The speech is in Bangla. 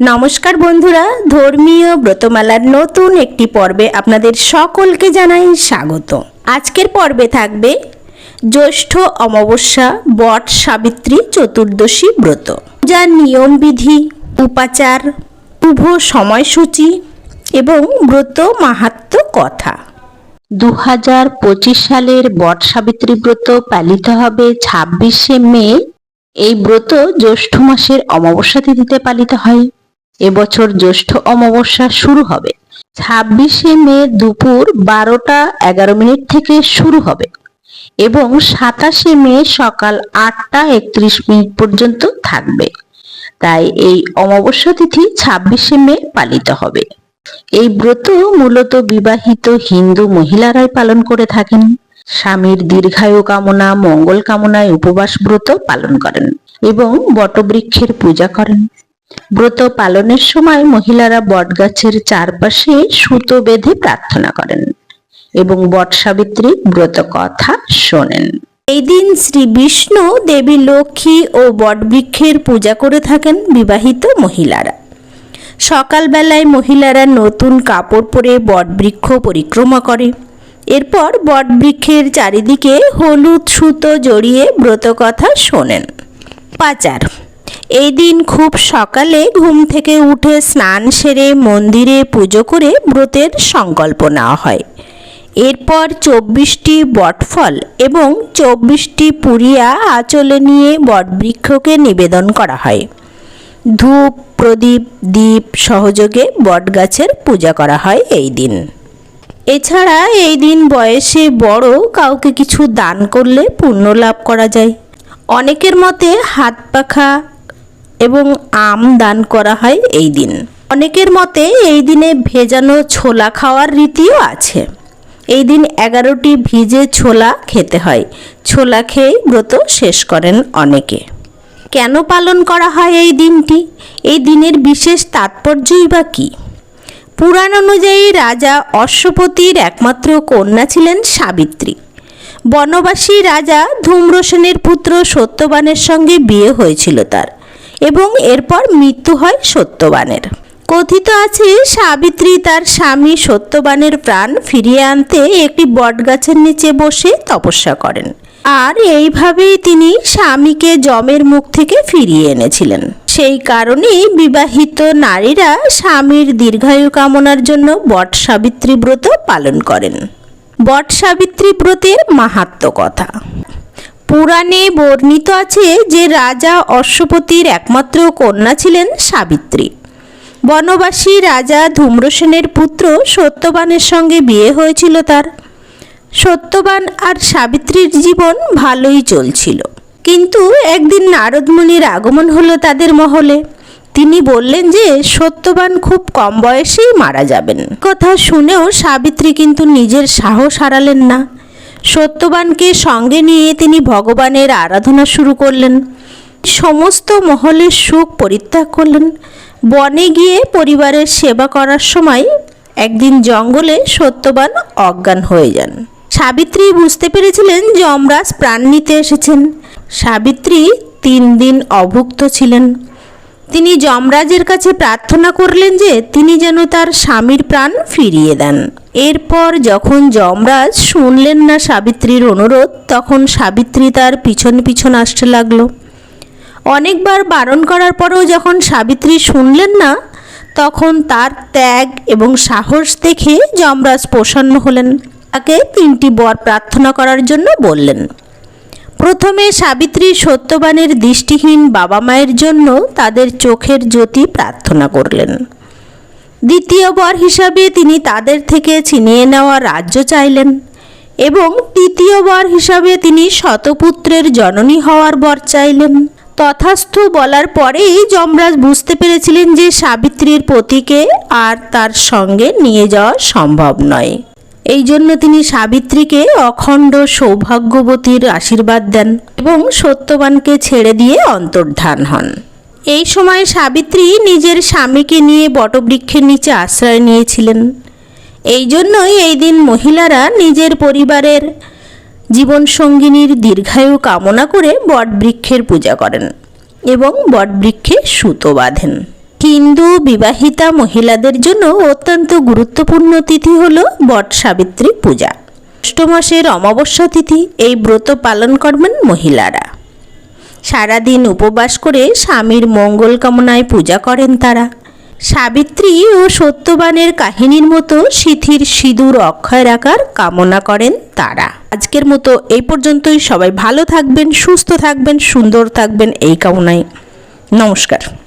নমস্কার বন্ধুরা, ধর্মীয় ব্রতমালার নতুন একটি পর্বে আপনাদের সকলকে জানাই স্বাগত। আজকের পর্বে থাকবে জ্যৈষ্ঠ অমাবস্যা, বট সাবিত্রী চতুর্দশী ব্রত। যা নিয়মবিধি উপাচার, শুভ সময়সূচি এবং ব্রত মাহাত্ম কথা। দু হাজার পঁচিশ সালের বট সাবিত্রী ব্রত পালিত হবে ছাব্বিশে মে। এই ব্রত জ্যৈষ্ঠ মাসের অমাবস্যা তিথিতে পালিত হয়। এবছর জ্যৈষ্ঠ অমাবস্যা শুরু হবে। ছাব্বিশে মে দুপুর বারোটা এগারো মিনিট থেকে শুরু হবে এবং সাতাশে মে সকাল আটটা একত্রিশ মিনিট পর্যন্ত থাকবে। তাই এই অমাবস্যা তিথি ছাব্বিশে মে পালিত হবে। এই ব্রত মূলত বিবাহিত হিন্দু মহিলারাই পালন করে থাকেন। স্বামীর দীর্ঘায়ু কামনা, মঙ্গল কামনায় উপবাস ব্রত পালন করেন এবং বটবৃক্ষের পূজা করেন। ব্রত পালনের সময় মহিলারা বটগাছের চারপাশে সুতো বেঁধে প্রার্থনা করেন এবং বট সাবিত্রী ব্রত কথা শোনেন। এই দিন শ্রী বিষ্ণু দেবী লক্ষ্মী ও বটবৃক্ষের পূজা করে থাকেন বিবাহিত মহিলারা। সকালবেলায় মহিলারা নতুন কাপড় পরে বটবৃক্ষ পরিক্রমা করে। এরপর বটবৃক্ষের চারিদিকে হলুদ সুতো জড়িয়ে ব্রতকথা শোনেন। পাচার এই দিন খুব সকালে ঘুম থেকে উঠে স্নান সেরে মন্দিরে পুজো করে ব্রতের সংকল্প নেওয়া হয়। এরপর চব্বিশটি বটফল এবং চব্বিশটি পুরিয়া আঁচলে নিয়ে বটবৃক্ষকে নিবেদন করা হয়। ধূপ, প্রদীপ দ্বীপ সহযোগে বটগাছের পূজা করা হয় এই দিন। এছাড়া এই দিন বয়সে বড় কাউকে কিছু দান করলে পুণ্য লাভ করা যায়। অনেকের মতে হাত পাখা এবং আম দান করা হয় এই দিন। অনেকের মতে এই দিনে ভেজানো ছোলা খাওয়ার রীতিও আছে। এই দিন এগারোটি ভিজে ছোলা খেতে হয়। ছোলা খেয়েই ব্রত শেষ করেন অনেকে। কেন পালন করা হয় এই দিনটি? এই দিনের বিশেষ তাৎপর্যই বা কী? পুরাণ অনুযায়ী রাজা অশ্বপতির একমাত্র কন্যা ছিলেন সাবিত্রী। বনবাসী রাজা ধূম্রসেনের পুত্র সত্যবানের সঙ্গে বিয়ে হয়েছিল তার। এবং এরপর মৃত্যু হয় সত্যবানের। কথিত আছে, সাবিত্রী তার স্বামী সত্যবানের প্রাণ ফিরিয়ে আনতে একটি বটগাছের নিচে বসে তপস্যা করেন। আর এইভাবেই তিনি স্বামীকে জমের মুখ থেকে ফিরিয়ে এনেছিলেন। সেই কারণেই বিবাহিত নারীরা স্বামীর দীর্ঘায়ু কামনার জন্য বট সাবিত্রী ব্রত পালন করেন। বট সাবিত্রী ব্রতের মাহাত্ম কথা। পুরাণে বর্ণিত আছে যে রাজা অশ্বপতির একমাত্র কন্যা ছিলেন সাবিত্রী। বনবাসী রাজা ধূম্রসেনের পুত্র সত্যবানের সঙ্গে বিয়ে হয়েছিল তার। সত্যবান আর সাবিত্রীর জীবন ভালোই চলছিল। কিন্তু একদিন নারদমুনির আগমন হলো তাদের মহলে। তিনি বললেন যে, সত্যবান খুব কম বয়সেই মারা যাবেন। কথা শুনেও সাবিত্রী কিন্তু নিজের সাহস হারালেন না। সত্যবানকে সঙ্গে নিয়ে তিনি ভগবানের আরাধনা শুরু করলেন। সমস্ত মহলের সুখ পরিত্যাগ করলেন। বনে গিয়ে পরিবারের সেবা করার সময় একদিন জঙ্গলে সত্যবান অজ্ঞান হয়ে যান। সাবিত্রী বুঝতে পেরেছিলেন যমরাজ প্রাণ নিতে এসেছেন। সাবিত্রী তিন দিন অভুক্ত ছিলেন। তিনি যমরাজের কাছে প্রার্থনা করলেন যে তিনি যেন তার স্বামীর প্রাণ ফিরিয়ে দেন। এরপর যখন যমরাজ শুনলেন না সাবিত্রীর অনুরোধ, তখন সাবিত্রী তার পিছন পিছন আসতে লাগল। অনেকবার বারণ করার পরেও যখন সাবিত্রী শুনলেন না, তখন তার ত্যাগ এবং সাহস দেখে যমরাজ প্রসন্ন হলেন। তাকে তিনটি বর প্রার্থনা করার জন্য বললেন। প্রথমে সাবিত্রী সত্যবানের দৃষ্টিহীন বাবা মায়ের জন্য তাদের চোখের জ্যোতি প্রার্থনা করলেন। দ্বিতীয় বর হিসাবে তিনি তাদের থেকে ছিনিয়ে নেওয়া রাজ্য চাইলেন এবং তৃতীয় বর হিসাবে তিনি শতপুত্রের জননী হওয়ার বর চাইলেন। তথাস্থ বলার পরেই যমরাজ বুঝতে পেরেছিলেন যে সাবিত্রীর পতিকে আর তার সঙ্গে নিয়ে যাওয়া সম্ভব নয়। এই জন্য তিনি সাবিত্রীকে অখণ্ড সৌভাগ্যবতীর আশীর্বাদ দেন এবং সত্যবানকে ছেড়ে দিয়ে অন্তর্ধান হন। এই সময় সাবিত্রী নিজের স্বামীকে নিয়ে বটবৃক্ষের নিচে আশ্রয় নিয়েছিলেন। এই জন্যই এই দিন মহিলারা নিজের পরিবারের জীবনসঙ্গিনীর দীর্ঘায়ু কামনা করে বটবৃক্ষের পূজা করেন এবং বটবৃক্ষে সুতো বাঁধেন। হিন্দু বিবাহিতা মহিলাদের জন্য অত্যন্ত গুরুত্বপূর্ণ তিথি হল বট সাবিত্রী পূজা। জ্যৈষ্ঠ মাসের অমাবস্যা তিথি, এই ব্রত পালন করবেন মহিলারা। সারাদিন উপবাস করে স্বামীর মঙ্গল কামনায় পূজা করেন তারা। সাবিত্রী ও সত্যবানের কাহিনীর মতো সিথির সিঁদুর অক্ষয় রাখার কামনা করেন তারা। আজকের মতো এই পর্যন্তই। সবাই ভালো থাকবেন, সুস্থ থাকবেন, সুন্দর থাকবেন এই কামনায়। নমস্কার।